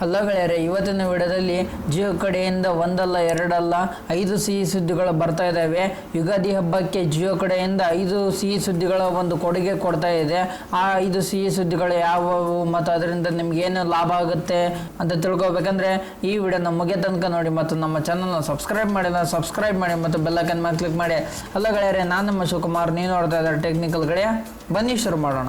Hello ಗೆಳೆಯರೆ, ಇವತ್ತಿನ ವಿಡಿಯೋದಲ್ಲಿ ಜಿಯೋ ಕಡೆಯಿಂದ ಒಂದಲ್ಲ, ಎರಡಲ್ಲ, ಐದು ಸಿಹಿ ಸುದ್ದಿಗಳು ಬರ್ತಾ ಇದ್ದಾವೆ ಯುಗಾದಿ ಹಬ್ಬಕ್ಕೆ ಜಿಯೋ ಕಡೆಯಿಂದ ಐದು ಸಿಹಿ ಸುದ್ದಿಗಳ ಒಂದು ಕೊಡುಗೆ ಕೊಡ್ತಾ ಇದೆ. ಆ ಐದು ಸಿಹಿ ಸುದ್ದಿಗಳು ಯಾವುವು ಮತ್ತು ಅದರಿಂದ ನಿಮ್ಗೆ ಏನು ಲಾಭ ಆಗುತ್ತೆ ಅಂತ ತಿಳ್ಕೊಬೇಕಂದ್ರೆ ಈ ವಿಡಿಯೋನ ಮುಗಿಯ ತನಕ ನೋಡಿ ಮತ್ತು ನಮ್ಮ ಚಾನಲ್ನ ಸಬ್ಸ್ಕ್ರೈಬ್ ಮಾಡಿಲ್ಲ, ಸಬ್ಸ್ಕ್ರೈಬ್ ಮಾಡಿ ಮತ್ತು ಬೆಲ್ಲೈಕನ್ ಮೇಲೆ ಕ್ಲಿಕ್ ಮಾಡಿ. ಹಲೋ ಗೆಳೆಯರೆ, ನಾನು ನಮ್ಮ ಶಿವಕುಮಾರ್ ನೀವು ನೋಡ್ತಾ ಇದ್ದಾರೆ ಟೆಕ್ನಿಕಲ್ ಗಳೇ ಬನ್ನಿ ಶುರು ಮಾಡೋಣ.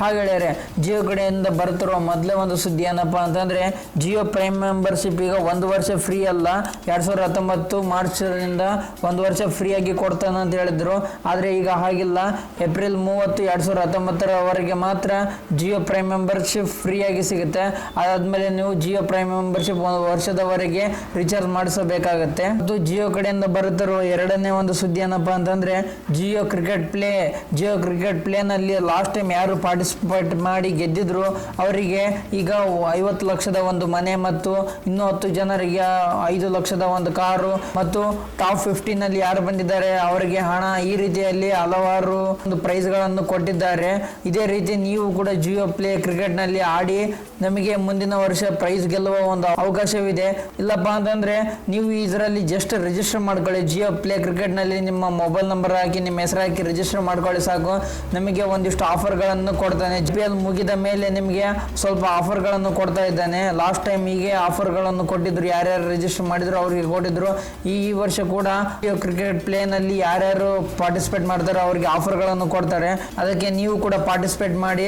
ಹಾಗೆಳೆಯರೆ, ಜಿಯೋ ಕಡೆಯಿಂದ ಬರ್ತಿರುವ ಮೊದಲೇ ಒಂದು ಸುದ್ದಿ ಏನಪ್ಪ ಅಂತಂದರೆ, ಜಿಯೋ ಪ್ರೈಮ್ ಮೆಂಬರ್ಶಿಪ್ ಈಗ ಒಂದು ವರ್ಷ ಫ್ರೀ ಅಲ್ಲ. ಎರಡು ಸಾವಿರದ ಹತ್ತೊಂಬತ್ತು ಮಾರ್ಚ್ನಿಂದ ಒಂದು ವರ್ಷ ಫ್ರೀಯಾಗಿ ಕೊಡ್ತಾನೆ ಅಂತ ಹೇಳಿದ್ರು. ಆದರೆ ಈಗ ಹಾಗಿಲ್ಲ. ಏಪ್ರಿಲ್ ಮೂವತ್ತು ಎರಡು ಸಾವಿರದ ಹತ್ತೊಂಬತ್ತರವರೆಗೆ ಮಾತ್ರ ಜಿಯೋ ಪ್ರೈಮ್ ಮೆಂಬರ್ಶಿಪ್ ಫ್ರೀಯಾಗಿ ಸಿಗುತ್ತೆ. ಅದಾದಮೇಲೆ ನೀವು ಜಿಯೋ ಪ್ರೈಮ್ ಮೆಂಬರ್ಶಿಪ್ ಒಂದು ವರ್ಷದವರೆಗೆ ರಿಚಾರ್ಜ್ ಮಾಡಿಸಬೇಕಾಗತ್ತೆ. ಮತ್ತು ಜಿಯೋ ಕಡೆಯಿಂದ ಬರುತ್ತಿರುವ ಎರಡನೇ ಒಂದು ಸುದ್ದಿ ಏನಪ್ಪ ಅಂತಂದರೆ, Jio cricket play, Jio cricket ಪ್ಲೇನಲ್ಲಿ last time ಯಾರು ಪಾರ್ಟಿಸಿಪೇಟ್ ಮಾಡಿ ಗೆದ್ದಿದ್ರು. ಅವರಿಗೆ ಈಗ ಐವತ್ತು ಲಕ್ಷದ ಒಂದು ಮನೆ ಮತ್ತು ಇನ್ನೂ ಹತ್ತು ಜನರಿಗೆ ಐದು ಲಕ್ಷದ ಒಂದು ಕಾರು ಮತ್ತು ಟಾಪ್ ಫಿಫ್ಟೀನಲ್ಲಿ ಯಾರು ಬಂದಿದ್ದಾರೆ, ಅವರಿಗೆ ಹಣ ಈ ರೀತಿಯಲ್ಲಿ ಹಲವಾರು ಒಂದು ಪ್ರೈಸ್ಗಳನ್ನು ಕೊಟ್ಟಿದ್ದಾರೆ. ಇದೇ ರೀತಿ ನೀವು ಕೂಡ ಜಿಯೋ ಪ್ಲೇ ಕ್ರಿಕೆಟ್ನಲ್ಲಿ ಆಡಿ ನಮಗೆ ಮುಂದಿನ ವರ್ಷ ಪ್ರೈಸ್ ಗೆಲ್ಲುವ ಒಂದು ಅವಕಾಶವಿದೆ. ಇಲ್ಲಪ್ಪ ಅಂತಂದ್ರೆ ನೀವು ಇದರಲ್ಲಿ ಜಸ್ಟ್ ರಿಜಿಸ್ಟರ್ ಮಾಡ್ಕೊಳ್ಳಿ. ಜಿಯೋ ಪ್ಲೇ ಕ್ರಿಕೆಟ್ನಲ್ಲಿ ನಿಮ್ಮ ಮೊಬೈಲ್ ನಂಬರ್ ಹಾಕಿ, ನಿಮ್ಮ ಹೆಸರು ಹಾಕಿ ರಿಜಿಸ್ಟರ್ ಮಾಡ್ಕೊಳ್ಳಿ ಸಾಕು. ನಮಗೆ ಒಂದಿಷ್ಟು ಆಫರ್ಗಳನ್ನು ಕೊಡ್ತಾನೆ ಜಿ ಪಿ ಮುಗಿದ ಮೇಲೆ ನಿಮಗೆ ಸ್ವಲ್ಪ ಆಫರ್ಗಳನ್ನು ಕೊಡ್ತಾ ಇದ್ದಾನೆ. ಲಾಸ್ಟ್ ಟೈಮ್ ಹೀಗೆ ಆಫರ್ಗಳನ್ನು ಕೊಟ್ಟಿದ್ರು. ಯಾರ್ಯಾರು ರಿಜಿಸ್ಟರ್ ಮಾಡಿದ್ರು ಅವರಿಗೆ ಕೊಟ್ಟಿದ್ರು. ಈ ವರ್ಷ ಕೂಡ ಕ್ರಿಕೆಟ್ ಪ್ಲೇನಲ್ಲಿ ಯಾರ್ಯಾರು ಪಾರ್ಟಿಸಿಪೇಟ್ ಮಾಡ್ತಾರೋ ಅವರಿಗೆ ಆಫರ್ಗಳನ್ನು ಕೊಡ್ತಾರೆ. ಅದಕ್ಕೆ ನೀವು ಕೂಡ ಪಾರ್ಟಿಸಿಪೇಟ್ ಮಾಡಿ.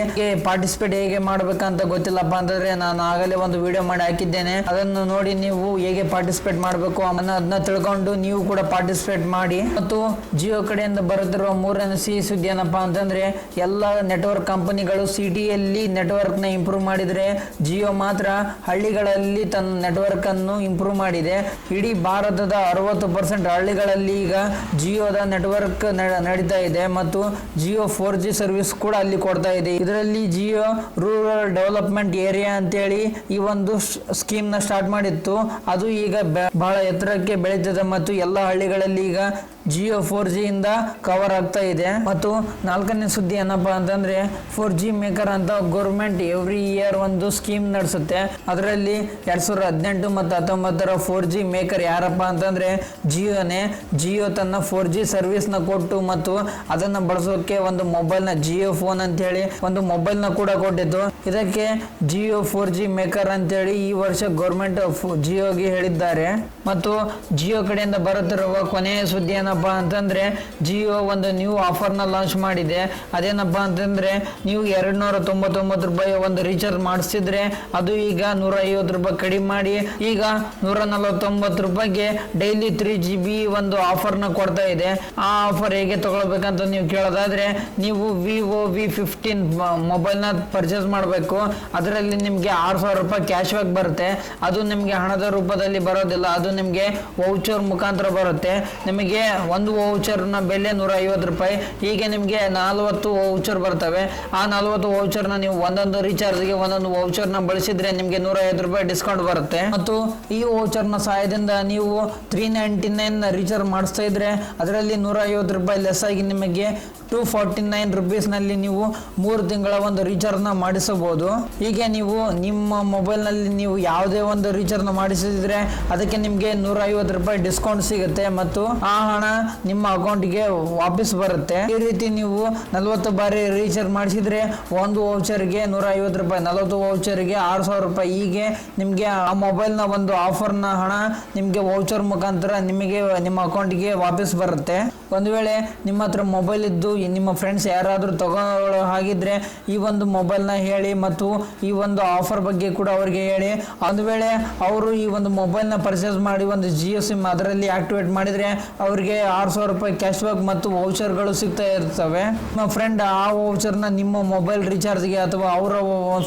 ಪಾರ್ಟಿಸಿಪೇಟ್ ಹೇಗೆ ಮಾಡ್ಬೇಕಂತ ಗೊತ್ತಿಲ್ಲಪ್ಪ ಅಂತಂದ್ರೆ ನಾನು ಆಗಲೇ ಒಂದು ವಿಡಿಯೋ ಮಾಡಿ ಹಾಕಿದ್ದೇನೆ. ಅದನ್ನು ನೋಡಿ ನೀವು ಹೇಗೆ ಪಾರ್ಟಿಸಿಪೇಟ್ ಮಾಡಬೇಕು ಅನ್ನೋದನ್ನ ತಿಳ್ಕೊಂಡು ನೀವು ಕೂಡ ಪಾರ್ಟಿಸಿಪೇಟ್ ಮಾಡಿ. ಮತ್ತು ಜಿಯೋ ಕಡೆಯಿಂದ ಬರುತ್ತಿರುವ ಮೂರನೇ ಸಿ ಸುದ್ದಿ ಏನಪ್ಪಾ ಅಂತಂದ್ರೆ, ಎಲ್ಲ ನೆಟ್ವರ್ಕ್ ಕಂಪನಿಗಳು ಸಿಟಿಯಲ್ಲಿ ನೆಟ್ವರ್ಕ್ನ ಇಂಪ್ರೂವ್ ಮಾಡಿದರೆ, ಜಿಯೋ ಮಾತ್ರ ಹಳ್ಳಿಗಳಲ್ಲಿ ತನ್ನ ನೆಟ್ವರ್ಕನ್ನು ಇಂಪ್ರೂವ್ ಮಾಡಿದೆ. ಇಡೀ ಭಾರತದ ಅರವತ್ತು ಪರ್ಸೆಂಟ್ ಹಳ್ಳಿಗಳಲ್ಲಿ ಈಗ ಜಿಯೋದ ನೆಟ್ವರ್ಕ್ ನಡೀತಾ ಇದೆ ಮತ್ತು ಜಿಯೋ ಫೋರ್ ಜಿ ಸರ್ವಿಸ್ ಕೂಡ ಅಲ್ಲಿ ಕೊಡ್ತಾ ಇದೆ. ಇದರಲ್ಲಿ ಜಿಯೋ ರೂರಲ್ ಡೆವಲಪ್ಮೆಂಟ್ ಏರಿಯಾ ಅಂತೇಳಿ ಈ ಒಂದು ಸ್ಕೀಮ್ನ ಸ್ಟಾರ್ಟ್ ಮಾಡಿತ್ತು. ಅದು ಈಗ ಬಹಳ ಎತ್ತರಕ್ಕೆ ಬೆಳೀತದೆ ಮತ್ತು ಎಲ್ಲ ಹಳ್ಳಿಗಳಲ್ಲಿ ಈಗ ಜಿಯೋ ಫೋರ್ ಜಿ ಇಂದ ಕವರ್ ಆಗ್ತಾ ಇದೆ. ಮತ್ತು ನಾಲ್ಕನೇ ಸುದ್ದಿ ಏನಪ್ಪಾ ಅಂತಂದ್ರೆ ಫೋರ್ ಜಿ ಮೇಕರ್ ಅಂತ ಗೌರ್ಮೆಂಟ್ ಎವ್ರಿ ಇಯರ್ ಒಂದು ಸ್ಕೀಮ್ ನಡೆಸುತ್ತೆ. ಅದರಲ್ಲಿ ಎರಡ್ ಸಾವಿರದ ಹದಿನೆಂಟು ಮತ್ತು ಹತ್ತೊಂಬತ್ತರ ಫೋರ್ ಜಿ ಮೇಕರ್ ಯಾರಪ್ಪ ಅಂತಂದ್ರೆ, ಜಿಯೋನೇ. ಜಿಯೋ ತನ್ನ ಫೋರ್ ಜಿ ಸರ್ವಿಸ್ನ ಕೊಟ್ಟು ಮತ್ತು ಅದನ್ನ ಬಳಸೋಕೆ ಒಂದು ಮೊಬೈಲ್ನ, ಜಿಯೋ ಫೋನ್ ಅಂತ ಹೇಳಿ ಒಂದು ಮೊಬೈಲ್ನ ಕೂಡ ಕೊಟ್ಟಿತ್ತು ಇದಕ್ಕೆ ಜಿಯೋ ಫೋರ್ ಜಿ ಮೇಕರ್ ಅಂತೇಳಿ ಈ ವರ್ಷ ಗೌರ್ಮೆಂಟ್ ಜಿಯೋಗೆ ಹೇಳಿದ್ದಾರೆ. ಮತ್ತು ಜಿಯೋ ಕಡೆಯಿಂದ ಬರುತ್ತಿರುವ ಕೊನೆಯ ಸುದ್ದಿ ಏನಪ್ಪಾ ಅಂತಂದ್ರೆ ಜಿಯೋ ಒಂದು ನ್ಯೂ ಆಫರ್ನ ಲಾಂಚ್ ಮಾಡಿದೆ. ಅದೇನಪ್ಪ ಅಂತಂದ್ರೆ ನೀವು ಎರಡು ನೂರ ತೊಂಬತ್ತೊಂಬತ್ತು ರೂಪಾಯಿ ಒಂದು ರೀಚಾರ್ಜ್ ಮಾಡಿಸಿದ್ರೆ ಅದು ಈಗ ನೂರ ಐವತ್ತು ರೂಪಾಯಿ ಕಡಿಮೆ ಮಾಡಿ, ಈಗ ನೂರ ನಲವತ್ತೊಂಬತ್ತು ರೂಪಾಯಿಗೆ ಡೈಲಿ ತ್ರೀ ಜಿ ಬಿ ಒಂದು ಆಫರ್ನ ಕೊಡ್ತಾ ಇದೆ. ಆ ಆಫರ್ ಹೇಗೆ ತಗೊಳ್ಬೇಕಂತ ನೀವು ಕೇಳೋದಾದ್ರೆ, ನೀವು ವಿವೋ ವಿ ಫಿಫ್ಟೀನ್ ಮೊಬೈಲ್ನ ಪರ್ಚೇಸ್ ಮಾಡಬೇಕು. ಅದರಲ್ಲಿ ನಿಮಗೆ ಆರು ಸಾವಿರ ರೂಪಾಯಿ ಕ್ಯಾಶ್ ಬ್ಯಾಕ್ ಬರುತ್ತೆ. ಅದು ನಿಮಗೆ ಹಣದ ರೂಪದಲ್ಲಿ ಬರೋದಿಲ್ಲ. ಅದು ನಿಮಗೆ ವೌಚರ್ ಮುಖಾಂತರ ಬರುತ್ತೆ. ನಿಮಗೆ ಒಂದು ವೌಚರ್ನ ಬೆಲೆ ನೂರ ಐವತ್ತು ರೂಪಾಯಿ. ಹೀಗೆ ನಿಮಗೆ ನಲವತ್ತು ವೌಚರ್ ಬರ್ತವೆ. ಆ ನಲವತ್ತು ವೌಚರ್ನ ನೀವು ಒಂದೊಂದು ರೀಚಾರ್ಜ್ಗೆ ಒಂದೊಂದು ವೌಚರ್ನ ಬಳಸಿದ್ರೆ ನಿಮಗೆ ನೂರ ಐವತ್ತು ರೂಪಾಯಿ ಡಿಸ್ಕೌಂಟ್ ಬರುತ್ತೆ. ಮತ್ತು ಈ ವೌಚರ್ನ ಸಹಾಯದಿಂದ ನೀವು ತ್ರೀ ನೈಂಟಿ ನೈನ್ ರೀಚಾರ್ಜ್ ಮಾಡಿಸ್ತಾ ಇದ್ರೆ ಅದರಲ್ಲಿ ನೂರ ಐವತ್ತು ರೂಪಾಯಿ ಲೆಸ್ ಆಗಿ ನಿಮಗೆ ಟೂ ಫಾರ್ಟಿ ನೈನ್ ರುಪೀಸ್ನಲ್ಲಿ ನೀವು ಮೂರು ತಿಂಗಳ ಒಂದು ರೀಚಾರ್ಜ್ನ ಮಾಡಿಸಬಹುದು. ಹೀಗೆ ನೀವು ನಿಮ್ಮ ಮೊಬೈಲ್ನಲ್ಲಿ ನೀವು ಯಾವುದೇ ಒಂದು ರೀಚಾರ್ಜ್ನ ಮಾಡಿಸಿದ್ರೆ ಅದಕ್ಕೆ ನಿಮಗೆ ನೂರ ಐವತ್ತು ರೂಪಾಯಿ ಡಿಸ್ಕೌಂಟ್ ಸಿಗುತ್ತೆ. ಮತ್ತು ಆ ಹಣ ನಿಮ್ಮ ಅಕೌಂಟ್ಗೆ ವಾಪಸ್ ಬರುತ್ತೆ. ಈ ರೀತಿ ನೀವು ನಲವತ್ತು ಬಾರಿ ರೀಚಾರ್ಜ್ ಮಾಡಿಸಿದ್ರೆ ಒಂದು ವೌಚರ್ಗೆ ನೂರ ಐವತ್ತು ರೂಪಾಯಿ, ನಲವತ್ತು ವೌಚರ್ಗೆ ಆರು ಸಾವಿರ ರೂಪಾಯಿ. ಹೀಗೆ ನಿಮಗೆ ಆ ಮೊಬೈಲ್ನ ಒಂದು ಆಫರ್ನ ಹಣ ನಿಮಗೆ ವೌಚರ್ ಮುಖಾಂತರ ನಿಮಗೆ ನಿಮ್ಮ ಅಕೌಂಟ್ಗೆ ವಾಪಸ್ ಬರುತ್ತೆ. ಒಂದು ವೇಳೆ ನಿಮ್ಮ ಹತ್ರ ಮೊಬೈಲ್ ಇದ್ದು, ನಿಮ್ಮ ಫ್ರೆಂಡ್ಸ್ ಯಾರಾದರೂ ತಗೊಳ್ಳೋ ಹಾಗಿದ್ರೆ ಈ ಒಂದು ಮೊಬೈಲ್ನ ಹೇಳಿ ಮತ್ತು ಈ ಒಂದು ಆಫರ್ ಬಗ್ಗೆ ಕೂಡ ಅವರಿಗೆ ಹೇಳಿ. ಒಂದು ವೇಳೆ ಅವರು ಈ ಒಂದು ಮೊಬೈಲ್ನ ಪರ್ಚೇಸ್ ಮಾಡಿ ಒಂದು ಜಿಯೋ ಸಿಮ್ ಅದರಲ್ಲಿ ಆಕ್ಟಿವೇಟ್ ಮಾಡಿದರೆ ಅವರಿಗೆ ಆರು ಸಾವಿರ ರೂಪಾಯಿ ಕ್ಯಾಶ್ ಬ್ಯಾಕ್ ಮತ್ತು ವೌಚರ್ಗಳು ಸಿಗ್ತಾ ಇರ್ತವೆ. ನಿಮ್ಮ ಫ್ರೆಂಡ್ ಆ ವೌಚರ್ನ ನಿಮ್ಮ ಮೊಬೈಲ್ ರೀಚಾರ್ಜ್ಗೆ ಅಥವಾ ಅವರ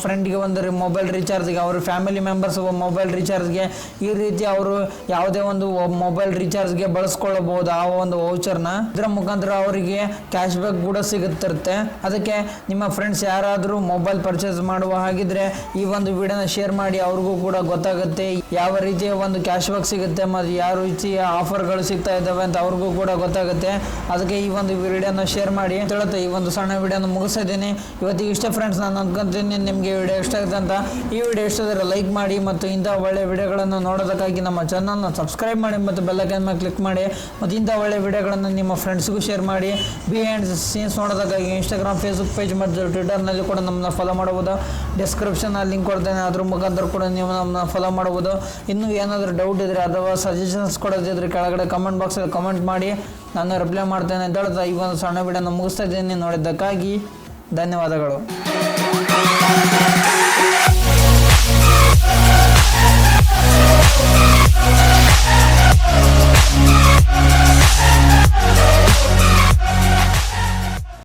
ಫ್ರೆಂಡ್ಗೆ ಒಂದು ಮೊಬೈಲ್ ರೀಚಾರ್ಜ್ಗೆ ಅವ್ರ ಫ್ಯಾಮಿಲಿ ಮೆಂಬರ್ಸ್ ಮೊಬೈಲ್ ರೀಚಾರ್ಜ್ಗೆ ಈ ರೀತಿ ಅವರು ಯಾವುದೇ ಒಂದು ಮೊಬೈಲ್ ರೀಚಾರ್ಜ್ಗೆ ಬಳಸ್ಕೊಳ್ಳಬಹುದು ಆ ಒಂದು ವೌಚರ್ನ ಇದರ ಮುಖಾಂತರ ಅವರಿಗೆ ಕ್ಯಾಶ್ ಬ್ಯಾಕ್ ಕೂಡ ಸಿಗುತ್ತಿರುತ್ತೆ. ಅದಕ್ಕೆ ನಿಮ್ಮ ಫ್ರೆಂಡ್ಸ್ ಯಾರಾದರೂ ಮೊಬೈಲ್ ಪರ್ಚೇಸ್ ಮಾಡುವ ಹಾಗಿದ್ರೆ ಈ ಒಂದು ವಿಡಿಯೋನ ಶೇರ್ ಮಾಡಿ ಅವ್ರಿಗೂ ಕೂಡ ಗೊತ್ತಾಗುತ್ತೆ. ಯಾವ ರೀತಿಯ ಒಂದು ಕ್ಯಾಶ್ ಬ್ಯಾಕ್ ಸಿಗುತ್ತೆ ಮತ್ತು ಯಾವ ರೀತಿಯ ಆಫರ್ಗಳು ಸಿಗ್ತಾ ಇದ್ದಾವೆ ಅಂತ ಅವ್ರಿಗೂ ಕೂಡ ಗೊತ್ತಾಗುತ್ತೆ. ಅದಕ್ಕೆ ಈ ಒಂದು ವಿಡಿಯೋನ ಶೇರ್ ಮಾಡಿ ಅಂತ ಹೇಳುತ್ತೆ ಈ ಒಂದು ಸಣ್ಣ ವಿಡಿಯೋನ ಮುಗಿಸಿದ್ದೀನಿ ಇವತ್ತಿಗೆ ಇಷ್ಟ ಫ್ರೆಂಡ್ಸ್ ನಾನು ಅಂದ್ಕೊಂತೀನಿ ನಿಮಗೆ ವಿಡಿಯೋ ಇಷ್ಟ ಆಗುತ್ತೆ ಅಂತ ಈ ವಿಡಿಯೋ ಇಷ್ಟ ಆದರೆ ಲೈಕ್ ಮಾಡಿ ಮತ್ತು ಇಂಥ ಒಳ್ಳೆ ವಿಡಿಯೋಗಳನ್ನು ನೋಡೋದಕ್ಕಾಗಿ ನಮ್ಮ ಚಾನಲ್ನ ಸಬ್ಸ್ಕ್ರೈಬ್ ಮಾಡಿ ಮತ್ತು ಬೆಲ್ಲೈಕನ್ ಮೇಲೆ ಕ್ಲಿಕ್ ಮಾಡಿ ಮತ್ತು ಇಂಥ ಒಳ್ಳೆ ವಿಡಿಯೋಗಳನ್ನು ನಿಮ್ಮ ಫ್ರೆಂಡ್ಸ್ಗೂ ಶೇರ್ ಮಾಡಿ. ಬಿ ಆ್ಯಂಡ್ ಸೀನ್ಸ್ ನೋಡೋದಕ್ಕಾಗಿ ಇನ್ಸ್ಟಾಗ್ರಾಮ್ ಫೇಸ್ಬುಕ್ ಪೇಜ್ ಮತ್ತು ಟ್ವಿಟರ್ನಲ್ಲಿ ಕೂಡ ನಮ್ಮನ್ನ ಫಾಲೋ ಮಾಡ್ಬೋದು ಡಿಸ್ಕ್ರಿಪ್ಷನಲ್ಲಿ ಲಿಂಕ್ ಕೊಡ್ತೇನೆ, ಅದ್ರ ಮುಖಾಂತರ ಕೂಡ ನೀವು ನಮ್ಮನ್ನ ಫಾಲೋ ಮಾಡ್ಬೋದು ಇನ್ನೂ ಏನಾದರೂ ಡೌಟ್ ಇದ್ದರೆ ಅಥವಾ ಸಜೆಷನ್ಸ್ ಕೊಡೋದಿದ್ರೆ ಕೆಳಗಡೆ ಕಮೆಂಟ್ ಬಾಕ್ಸಲ್ಲಿ ಕಮೆಂಟ್ ಮಾಡಿ ನಾನು ರಿಪ್ಲೈ ಮಾಡ್ತೇನೆ. ಅಂತ ಹೇಳ್ತಾ ಈ ಒಂದು ಸಣ್ಣ ವಿಡಿಯೋನ ಮುಗಿಸ್ತಾ ಇದ್ದೀನಿ. ನೋಡಿದ್ದಕ್ಕಾಗಿ ಧನ್ಯವಾದಗಳು.